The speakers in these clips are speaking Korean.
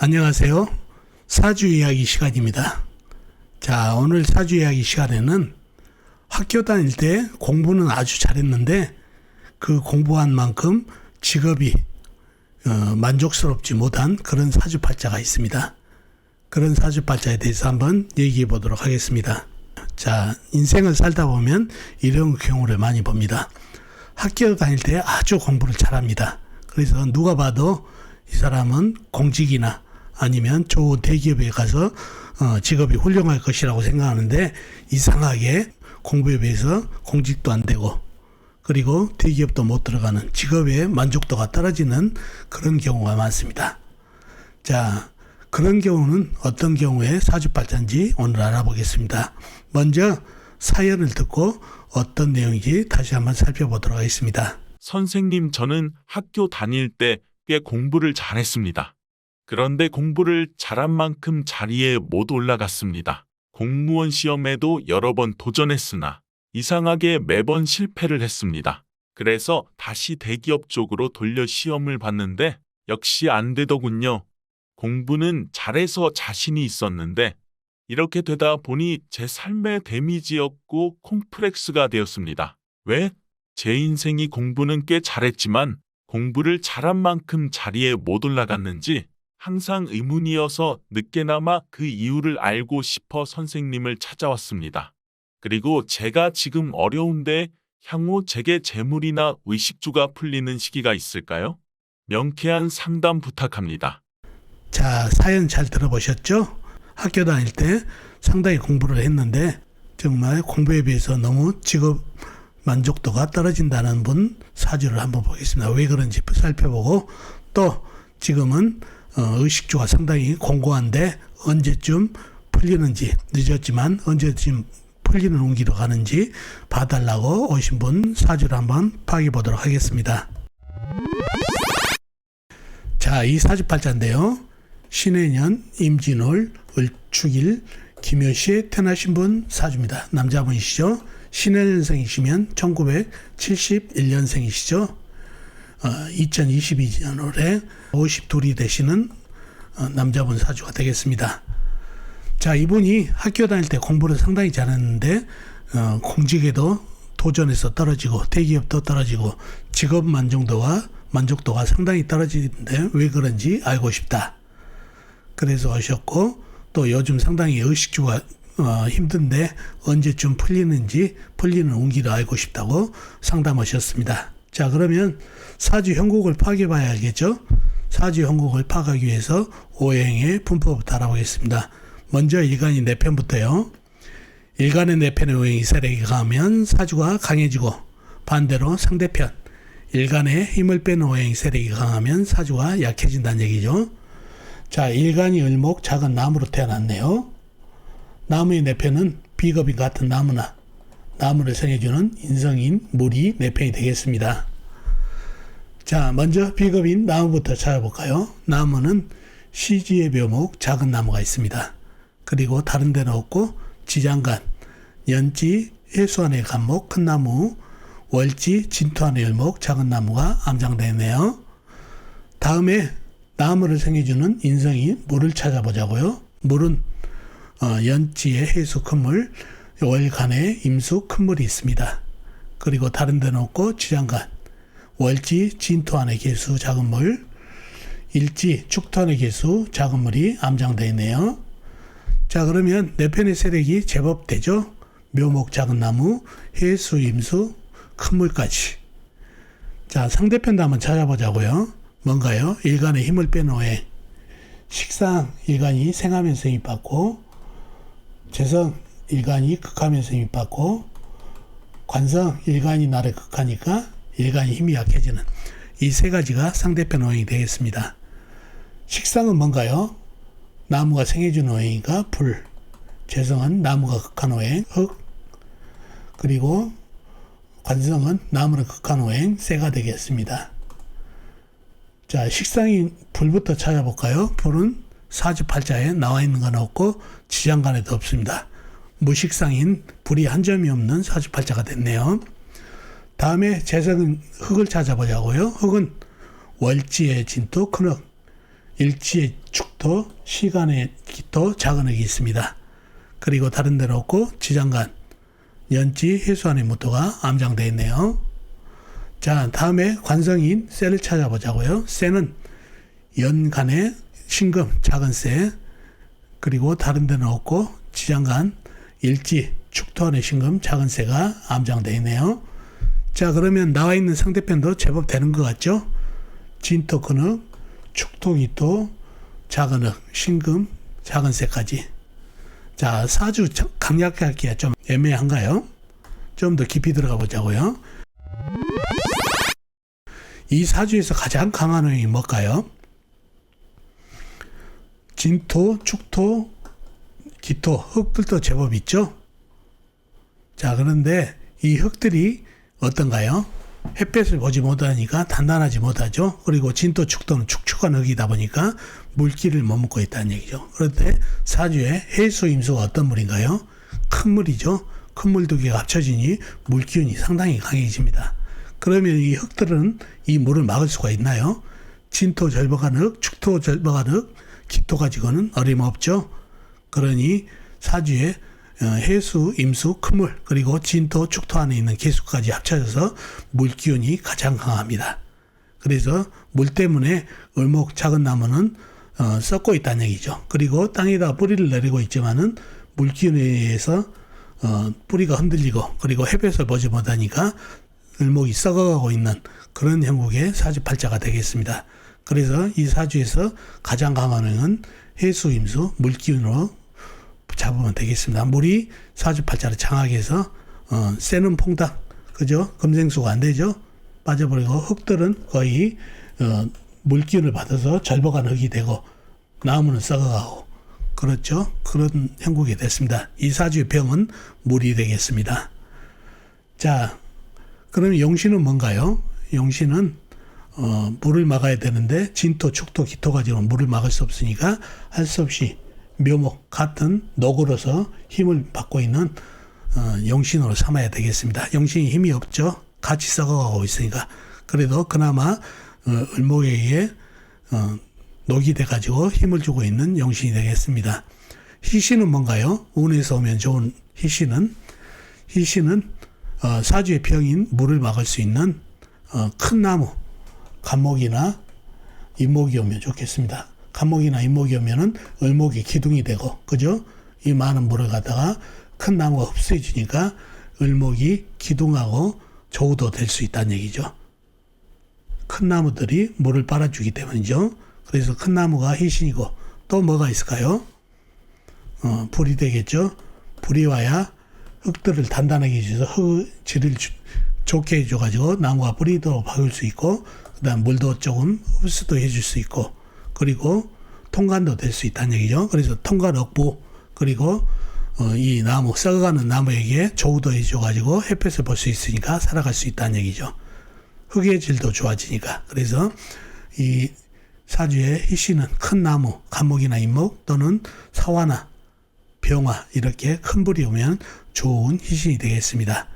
안녕하세요. 사주 이야기 시간입니다. 자, 오늘 사주 이야기 시간에는 학교 다닐 때 공부는 아주 잘했는데 그 공부한 만큼 직업이 어, 만족스럽지 못한 그런 사주팔자가 있습니다. 그런 사주팔자에 대해서 한번 얘기해 보도록 하겠습니다. 자, 인생을 살다 보면 이런 경우를 많이 봅니다. 학교 다닐 때 아주 공부를 잘합니다. 그래서 누가 봐도 이 사람은 공직이나 아니면 좋은 대기업에 가서 어, 직업이 훌륭할 것이라고 생각하는데 이상하게 공부에 비해서 공직도 안 되고 그리고 대기업도 못 들어가는 직업의 만족도가 떨어지는 그런 경우가 많습니다. 자, 그런 경우는 어떤 경우에 사주팔자인지 오늘 알아보겠습니다. 먼저 사연을 듣고 어떤 내용인지 다시 한번 살펴보도록 하겠습니다. 선생님, 저는 학교 다닐 때 꽤 공부를 잘했습니다. 그런데 공부를 잘한 만큼 자리에 못 올라갔습니다. 공무원 시험에도 여러 번 도전했으나 이상하게 매번 실패를 했습니다. 그래서 다시 대기업 쪽으로 돌려 시험을 봤는데 역시 안 되더군요. 공부는 잘해서 자신이 있었는데 이렇게 되다 보니 제 삶의 데미지였고 콤플렉스가 되었습니다. 왜? 제 인생이 공부는 꽤 잘했지만 공부를 잘한 만큼 자리에 못 올라갔는지 항상 의문이어서 늦게나마 그 이유를 알고 싶어 선생님을 찾아왔습니다. 그리고 제가 지금 어려운데 향후 제게 재물이나 의식주가 풀리는 시기가 있을까요? 명쾌한 상담 부탁합니다. 자, 사연 잘 들어보셨죠? 학교 다닐 때 상당히 공부를 했는데 정말 공부에 비해서 너무 직업 만족도가 떨어진다는 분 사주를 한번 보겠습니다. 왜 그런지 살펴보고 또 지금은 어, 의식주가 상당히 공고한데 언제쯤 풀리는지 늦었지만 언제쯤 풀리는 운기로 가는지 봐달라고 오신 분 사주를 한번 파악해 보도록 하겠습니다. 자, 이 사주팔자인데요. 신해년, 임진월, 을축일, 김효시에 태어나신 분 사주입니다. 남자분이시죠. 신해년생이시면 1971년생이시죠. 어, 2022년 올해 52이 되시는 어, 남자분 사주가 되겠습니다. 자, 이분이 학교 다닐 때 공부를 상당히 잘했는데 어, 공직에도 도전해서 떨어지고 대기업도 떨어지고 직업 만족도와 만족도가 상당히 떨어지는데 왜 그런지 알고 싶다. 그래서 오셨고 또 요즘 상당히 의식주가 어, 힘든데 언제쯤 풀리는지 풀리는 운기도 알고 싶다고 상담하셨습니다. 자 그러면 사주 형국을 파악해 봐야겠죠. 사주 형국을 파악하기 위해서 오행의 분포부터 알아보겠습니다. 먼저 일간이 네 편부터요. 일간의 네 편의 오행이 세력이 강하면 사주가 강해지고 반대로 상대편 일간의 힘을 빼는 오행 세력이 강하면 사주가 약해진다는 얘기죠. 자, 일간이 을목 작은 나무로 태어났네요. 나무의 내편은 비겁이 같은 나무나 나무를 생해주는 인성인 물이 내 편이 되겠습니다. 자, 먼저 비겁인 나무부터 찾아볼까요? 나무는 시지의 묘목 작은 나무가 있습니다. 그리고 다른 데는 없고 지장간, 연지, 해수안의 간목 큰 나무, 월지, 진토안의 열목 작은 나무가 암장되어 있네요. 다음에 나무를 생해주는 인성이 물을 찾아보자고요. 물은 어, 연지의 해수 큰 물, 월간에 임수 큰물이 있습니다. 그리고 다른 데는 없고 지장간, 월지 진토안의 개수 작은 물, 일지 축토안의 개수 작은 물이 암장되어 있네요. 자 그러면 네 편의 세력이 제법 되죠. 묘목 작은 나무, 해수 임수 큰 물까지. 자 상대편도 한번 찾아보자고요. 뭔가요? 일간의 힘을 빼놓에 식상 일간이 생하면서 힘 받고 재성 일간이 극하면서 힘 받고 관성 일간이 나를 극하니까 일간이 힘이 약해지는 이 세 가지가 상대편 오행이 되겠습니다. 식상은 뭔가요? 나무가 생해주는 오행이니까 불, 재성은 나무가 극한 오행, 흙, 그리고 관성은 나무를 극한 오행, 쇠가 되겠습니다. 자, 식상인 불부터 찾아볼까요? 불은 사주팔자에 나와 있는 건 없고 지장간에도 없습니다. 무식상인 불이 한 점이 없는 사주팔자가 됐네요. 다음에 재성은 흙을 찾아보자고요. 흙은 월지의 진토 큰흙, 일지의 축 축토, 시간의 기토, 작은 흙이 있습니다. 그리고 다른 데는 없고 지장간, 연지, 해수안의 무토가 암장되어 있네요. 자, 다음에 관성인 쇠를 찾아보자고요. 쇠는 연간의 신금, 작은 쇠, 그리고 다른 데는 없고 지장간, 일지, 축토 안의 신금, 작은 쇠가 암장되어 있네요. 자, 그러면 나와 있는 상대편도 제법 되는 것 같죠? 진토, 근흙, 축토, 기토, 작은 흙, 신금, 작은 쇠까지. 자, 사주 저- 강약하기가 좀 애매한가요? 좀 더 깊이 들어가 보자고요. 이 사주에서 가장 강한 운이 뭘까요? 진토, 축토, 기토, 흙들도 제법 있죠? 자, 그런데 이 흙들이 어떤가요? 햇볕을 보지 못하니까 단단하지 못하죠. 그리고 진토, 축토는 축축한 흙이다 보니까 물기를 머금고 있다는 얘기죠. 그런데 사주에 해수, 임수가 어떤 물인가요? 큰 물이죠. 큰 물 두 개가 합쳐지니 물 기운이 상당히 강해집니다. 그러면 이 흙들은 이 물을 막을 수가 있나요? 진토 절벽한 흙, 축토 절벽한 흙, 기토 가지고는 어림없죠. 그러니 사주에 어, 해수, 임수, 큰물 그리고 진토, 축토 안에 있는 개수까지 합쳐져서 물 기운이 가장 강합니다. 그래서 물 때문에 을목 작은 나무는 어, 썩고 있다는 얘기죠. 그리고 땅에다 뿌리를 내리고 있지만은 물 기운에 의해서 어, 뿌리가 흔들리고 그리고 햇볕을 보지 못하니까 을목이 썩어가고 있는 그런 형국의 사주팔자가 되겠습니다. 그래서 이 사주에서 가장 강한 행은 해수, 임수, 물기운으로 잡으면 되겠습니다. 물이 사주팔자를 장하게 해서 어, 쇠는 퐁당, 그죠? 금생수가 안 되죠? 빠져버리고 흙들은 거의 어, 물기운을 받아서 절벽한 흙이 되고 나무는 썩어가고 그렇죠? 그런 형국이 됐습니다. 이 사주의 병은 물이 되겠습니다. 자, 그러면 용신은 뭔가요? 용신은 어, 물을 막아야 되는데 진토, 축토, 기토 가지고 물을 막을 수 없으니까 할 수 없이 묘목 같은 녹으로서 힘을 받고 있는 어, 용신으로 삼아야 되겠습니다. 용신이 힘이 없죠. 같이 썩어가고 있으니까 그래도 그나마 어, 을목에 의해 어, 녹이 돼가지고 힘을 주고 있는 용신이 되겠습니다. 희신은 뭔가요? 운에서 오면 좋은 희신은 희신은 어, 사주의 병인 물을 막을 수 있는 어, 큰 나무, 간목이나 잇목이 오면 좋겠습니다. 간목이나 잇목이 오면은 을목이 기둥이 되고, 그죠? 이 많은 물을 갖다가 큰 나무가 흡수해 주니까 을목이 기둥하고 조우도 될 수 있다는 얘기죠. 큰 나무들이 물을 빨아주기 때문이죠. 그래서 큰 나무가 희신이고 또 뭐가 있을까요? 어, 불이 되겠죠. 불이 와야 흙들을 단단하게 해줘서 흙 질을 주- 좋게 해줘가지고 나무가 뿌리도 박을 수 있고 그다음 물도 조금 흡수도 해줄 수 있고 그리고 통관도 될 수 있다는 얘기죠. 그래서 통관 억부 그리고 어, 이 나무 썩어가는 나무에게 조우도 해줘가지고 햇볕을 볼 수 있으니까 살아갈 수 있다는 얘기죠. 흙의 질도 좋아지니까 그래서 이 사주의 희씨는 큰 나무, 간목이나 잎목 또는 사화나 병화 이렇게 큰 불이 오면 좋은 희신이 되겠습니다.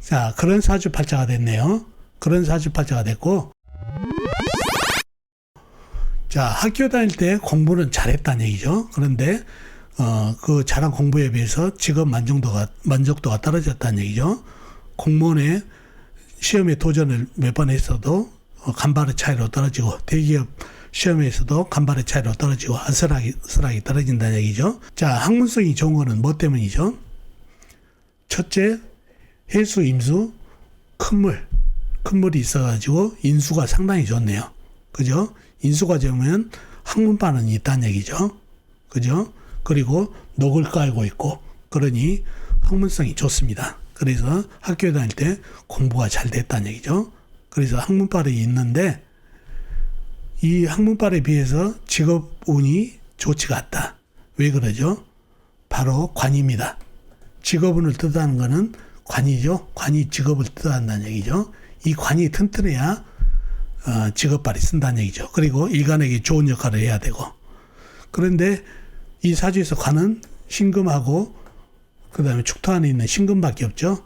자 그런 사주팔자가 됐네요. 그런 사주팔자가 됐고 자 학교 다닐 때 공부는 잘했다는 얘기죠. 그런데 어, 그 잘한 공부에 비해서 직업 만족도가 만족도가 떨어졌다는 얘기죠. 공무원의 시험에 도전을 몇 번 했어도 어, 간발의 차이로 떨어지고 대기업 시험에서도 간발의 차이로 떨어지고 아슬하게, 아슬하게 떨어진다는 얘기죠. 자, 학문성이 좋은 거는 뭐 때문이죠? 첫째, 해수, 임수, 큰 물, 큰 물이 있어가지고 인수가 상당히 좋네요. 그죠? 좋으면 학문반은 있다는 얘기죠. 그죠? 그리고 녹을 깔고 있고, 그러니 학문성이 좋습니다. 그래서 학교 다닐 때 공부가 잘 됐다는 얘기죠. 그래서 학문발이 있는데, 이 학문발에 비해서 직업 운이 좋지가 않다. 왜 그러죠? 바로 관입니다. 직업운을 뜻하는 것은 관이죠. 관이 직업을 뜻한다는 얘기죠. 이 관이 튼튼해야 어, 직업발이 쓴다는 얘기죠. 그리고 일간에게 좋은 역할을 해야 되고. 그런데 이 사주에서 관은 신금하고 그 다음에 축토 안에 있는 신금밖에 없죠.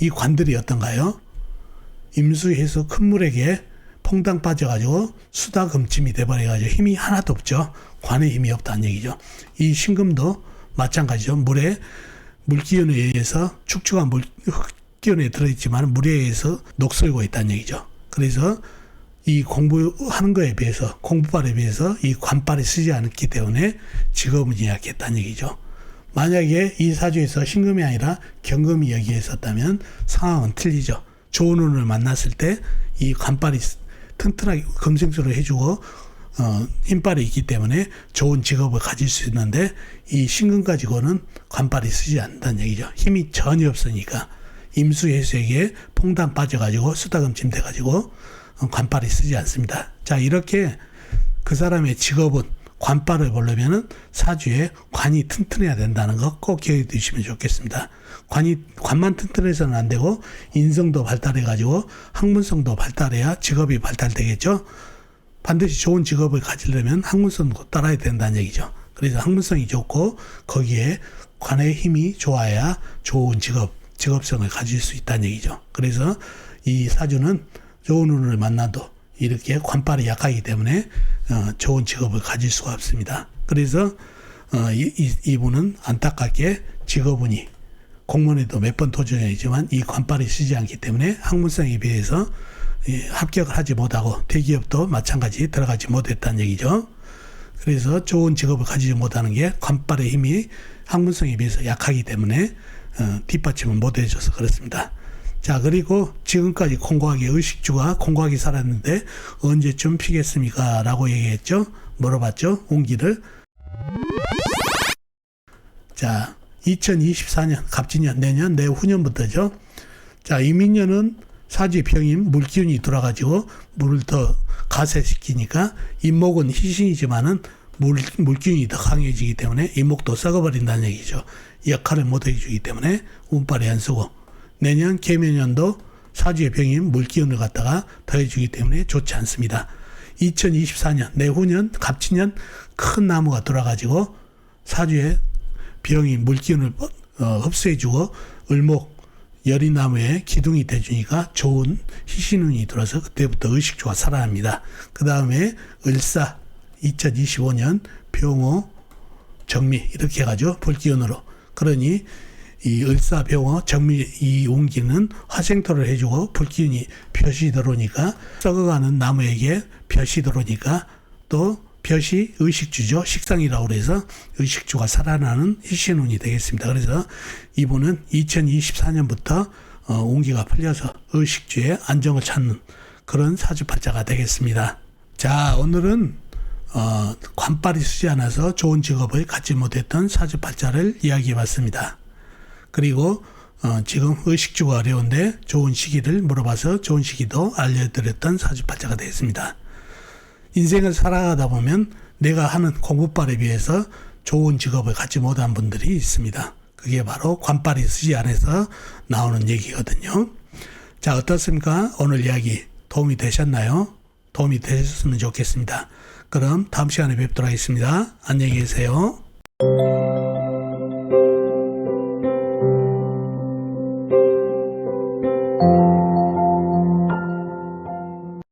이 관들이 어떤가요? 임수해서 큰 물에게 퐁당 빠져가지고 수다 금침이 돼버려가지고 힘이 하나도 없죠. 관에 힘이 없다는 얘기죠. 이 신금도 마찬가지죠. 물에 물기운에 의해서 축축한 물 흑기운에 들어있지만 물에 의해서 녹슬고 있다는 얘기죠. 그래서 이 공부하는 거에 비해서 공부발에 비해서 이 관발이 쓰지 않기 때문에 직업은 약했다는 얘기죠. 만약에 이 사주에서 신금이 아니라 경금이 여기에 있었다면 상황은 틀리죠. 좋은 운을 만났을 때 이 관발이 튼튼하게 금생수를 해주고 어, 힘발이 있기 때문에 좋은 직업을 가질 수 있는데 이 신금 가지고는 관발이 쓰지 않는다는 얘기죠. 힘이 전혀 없으니까 임수해수에게 퐁당 빠져가지고 수다금침 돼가지고 어, 관발이 쓰지 않습니다. 자 이렇게 그 사람의 직업은 관발을 보려면은 사주에 관이 튼튼해야 된다는 거 꼭 기억해 두시면 좋겠습니다. 관이 관만 튼튼해서는 안 되고 인성도 발달해 가지고 학문성도 발달해야 직업이 발달되겠죠. 반드시 좋은 직업을 가지려면 학문성도 따라야 된다는 얘기죠. 그래서 학문성이 좋고 거기에 관의 힘이 좋아야 좋은 직업, 직업성을 가질 수 있다는 얘기죠. 그래서 이 사주는 좋은 운을 만나도 이렇게 관발이 약하기 때문에 어, 좋은 직업을 가질 수가 없습니다. 그래서 어, 이, 이, 이분은 안타깝게 직업운이 공무원에도 몇 번 도전했지만 이 관발이 쓰지 않기 때문에 학문성에 비해서 예, 합격을 하지 못하고 대기업도 마찬가지 들어가지 못했다는 얘기죠. 그래서 좋은 직업을 가지지 못하는 게 관발의 힘이 학문성에 비해서 약하기 때문에 어, 뒷받침을 못 해줘서 그렇습니다. 자 그리고 지금까지 공고하게 의식주가 공고하게 살았는데 언제쯤 피겠습니까? 라고 얘기했죠. 물어봤죠. 운기를. 자 2024년 갑진년 내년 내후년부터죠. 자 이민년은 사지 병임 물기운이 돌아가지고 물을 더 가세시키니까 임목은 희신이지만은 물, 물기운이 더 강해지기 때문에 임목도 썩어버린다는 얘기죠. 역할을 못 해주기 때문에 운빨이 안 쓰고 내년 개면년도 사주의 병임 물기운을 갖다가 더해주기 때문에 좋지 않습니다. 2024년 내후년 갑진년 큰 나무가 돌아가지고 사주의 병이 물기운을 어, 흡수해주고 을목 여린 나무에 기둥이 돼주니까 좋은 희신운이 들어서 그때부터 의식주가 살아납니다. 그 다음에 을사 2025년 병호 정미 이렇게 해가지고 불기운으로 그러니 이 을사 병호 정미 이 운기는 화생토를 해주고 불기운이 볕이 들어오니까 썩어가는 나무에게 볕이 들어오니까 또 볕이 의식주죠. 식상이라고 그래서 의식주가 살아나는 희신운이 되겠습니다. 그래서 이분은 2024년부터 어, 운기가 풀려서 의식주의 안정을 찾는 그런 사주팔자가 되겠습니다. 자, 오늘은 어, 관발이 쓰지 않아서 좋은 직업을 갖지 못했던 사주팔자를 이야기해 봤습니다. 그리고 어, 지금 의식주가 어려운데 좋은 시기를 물어봐서 좋은 시기도 알려드렸던 사주팔자가 되겠습니다. 인생을 살아가다 보면 내가 하는 공부발에 비해서 좋은 직업을 갖지 못한 분들이 있습니다. 그게 바로 관발이 쓰지 않아서 나오는 얘기거든요. 자, 어떻습니까? 오늘 이야기 도움이 되셨나요? 도움이 되셨으면 좋겠습니다. 그럼 다음 시간에 뵙도록 하겠습니다. 안녕히 계세요.